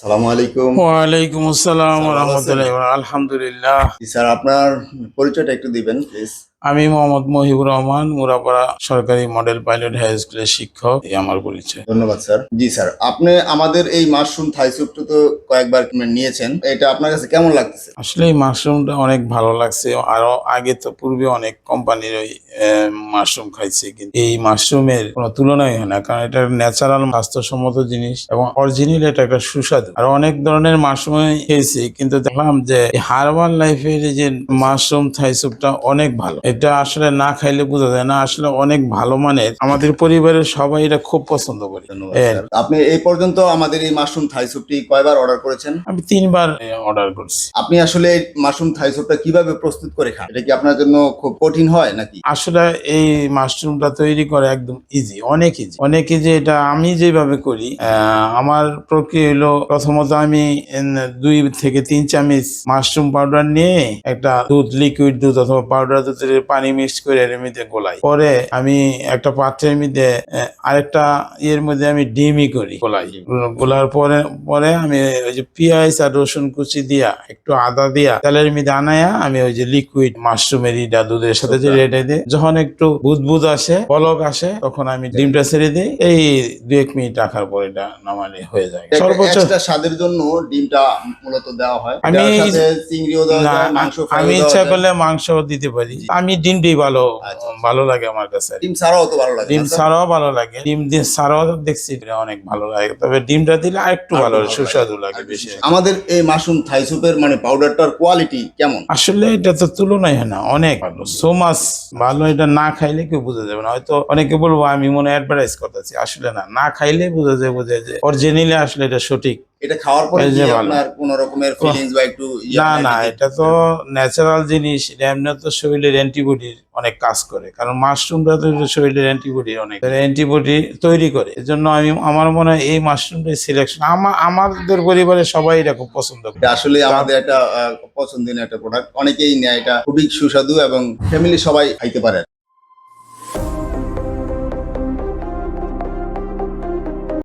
সালামু আলাইকুম। ওয়ালাইকুম আসসালাম রহমতুল্লাহ আলহামদুলিল্লাহ। স্যার আপনার পরিচয়টা একটু দিবেন প্লিজ আমি মোহাম্মদ মহিবুর রহমান মুরাপাড়া সরকারি মডেল পাইলট হাই স্কুলের শিক্ষক এই আমার পরিচয়। ধন্যবাদ স্যার। জি স্যার আপনি আমাদের এই মাশরুম থাই স্যুপটা তো কয়েকবার নিয়েছেন এটা আপনার কাছে কেমন লাগতেছে? আসলে এই মাশরুমটা অনেক ভালো লাগছে আরও আগে তো পূর্বে অনেক কোম্পানির ওই মাশরুম খাইছে কিন্তু এই মাশরুমের কোনো তুলনাই হয় না কারণ এটা ন্যাচারাল স্বাস্থ্যসম্মত জিনিস এবং অরিজিনাল এটা একটা সুস্বাদু। আর অনেক ধরনের মাশরুম খেয়েছি কিন্তু দেখলাম যে হারবাল লাইফের যে মাশরুম থাই স্যুপটা অনেক ভালো। এটা আসলে না খাইলে বোঝা যায় না। আসলে অনেক ভালো মানের। আমাদের পরিবারের সবাই এটা খুব পছন্দ করে। হ্যাঁ। আপনি এই পর্যন্ত আমাদের এই মাশরুম থাই স্যুপটি কয়বার অর্ডার করেছেন? আমি তিনবার অর্ডার করছি। আপনি আসলে এই মাশরুম থাই স্যুপটা কীভাবে প্রস্তুত করে খান? এটা কি আপনার জন্য খুব কঠিন হয় নাকি? আসলে এই মাশরুমটা তৈরি করা একদম ইজি অনেক ইজি অনেক ইজি এটা আমি যেভাবে করি আহ, আমার প্রক্রিয়া হলো প্রথমত আমি দুই থেকে তিন চামচ মাশরুম পাউডার নিয়ে একটা দুধ লিকুইড দুধ অথবা পাউডার দুধের পানি মিক্স করে এর মধ্যে গোলাই। পরে আমি একটা পাত্রের মধ্যে আরেকটা ইয়ের মধ্যে আমি ডিমই করি। গোলাই। গোলার পরে পরে আমি ওই যে পেঁয়াজ আর রসুন কুচি দিয়া একটু আদা দিয়া তেলের মধ্যে আনায়া আমি ওই যে লিকুইড মাশরুমের ইটা দুধের সাথে যে রেটে দিই। যখন একটু বুদবুদ আসে বলক আসে তখন আমি ডিমটা ছেড়ে দিই। এই দু এক মিনিট রাখার পর এটা নামালে হয়ে যায়। সর্বোচ্চ স্বাদের জন্য ডিমটা মূলত দেওয়া হয়। আমি- চিংড়িও দেওয়া মাংস আমি ইচ্ছা করলে মাংস দিতে পারি। আমি ডিমটাই ভালো আচ্ছা। ভালো লাগে আমার কাছে। ডিম ছাড়াও তো ভালো লাগে ডিম না, ছাড়াও ভালো লাগে। ডিম দিয়ে ছাড়াও দেখছি অনেক ভালো লাগে। তবে ডিমটা দিলে আরেকটু আরেকটু ভালো সুস্বাদু লাগে। বেশি। আমাদের এই মাশরুম থাই স্যুপের মানে পাউডারটার কোয়ালিটি কেমন? আসলে এটা তো তুলনাই হয় না অনেক ভালো। সো মাছ ভালো এটা না খাইলে কেউ বোঝা যাবে না। হয়তো অনেকে বলব আমি মনে অ্যাডভার্টাইজ করতেছি। আসলে না না খাইলে বোঝা যায় বোঝা যায় অরিজিনালি আসলে এটা সঠিক। এটা খাওয়ার পরে যে আপনার কোন রকমের ফিলিংস বা একটু না না এটা তো ন্যাচারাল জিনিস এটা এমনি তো শরীরের অ্যান্টিবডির অনেক কাজ করে কারণ মাশরুমটা তো শরীরের অ্যান্টিবডি অনেক। অ্যান্টিবডি তৈরি করে এজন্য আমি আমার মনে হয় এই মাশরুমটাই সিলেকশন আমার আমাদের পরিবারে সবাই এটা খুব পছন্দ করে। আসলে আমাদের একটা আহ, পছন্দনীয় একটা প্রোডাক্ট অনেকেই নেয় এটা খুবই সুস্বাদু এবং ফ্যামিলি সবাই খাইতে পারে।